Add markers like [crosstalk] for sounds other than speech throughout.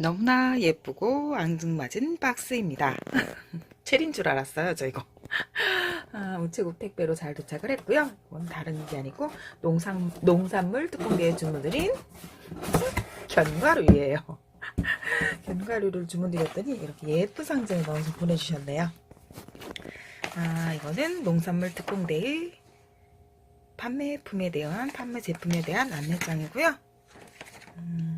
너무나 예쁘고 앙증맞은 박스입니다. [laughs] 체린 줄 알았어요, 저 이거. [laughs] 아, 우체국 택배로 잘 도착을 했고요. 이건 다른 게 아니고 농산, 농산물 뚜껑대에 주문드린 견과류예요. [laughs] 견과류를 주문드렸더니 이렇게 예쁜 상자에 넣어서 보내주셨네요. 아, 이거는 농산물 특공대의 판매품에 대한 판매 제품에 대한 안내장이고요. 음,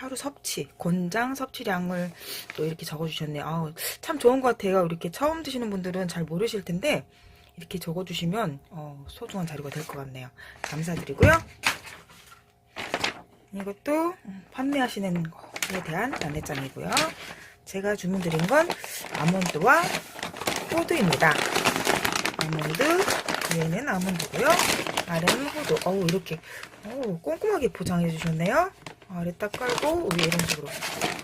하루 섭취, 권장 섭취량을 또 이렇게 적어주셨네요. 아우, 참 좋은 것 같아요. 이렇게 처음 드시는 분들은 잘 모르실 텐데 이렇게 적어주시면 어, 소중한 자료가 될 것 같네요. 감사드리고요. 이것도 판매하시는 거에 대한 안내장이고요. 제가 주문드린 건 아몬드와 호두입니다. 아몬드, 위에는 아몬드고요. 아래는 호두. 어우, 이렇게 어우, 꼼꼼하게 포장해 주셨네요. 아래 딱 깔고 위에 이런 식으로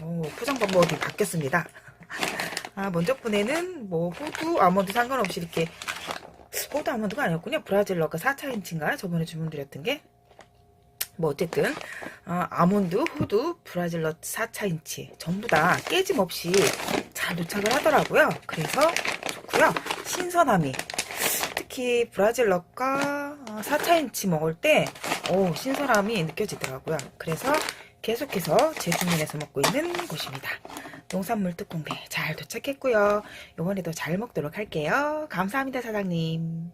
어우, 포장 방법이 바뀌었습니다. [laughs] 아, 먼저 분에는 뭐 호두, 아몬드 상관없이 이렇게 호두 아몬드가 아니었군요. 브라질 러가 4차인치인가요? 저번에 주문드렸던 게. 뭐 어쨌든 아, 아몬드, 호두, 브라질넛 4차인치 전부 다 깨짐 없이 잘 도착을 하더라고요. 그래서 좋고요. 신선함이 특히 브라질넛과 4차인치 먹을 때 오, 신선함이 느껴지더라고요. 그래서 계속해서 재주문해서 먹고 있는 곳입니다. 농산물 특공대 잘 도착했고요. 이번에도 잘 먹도록 할게요. 감사합니다, 사장님.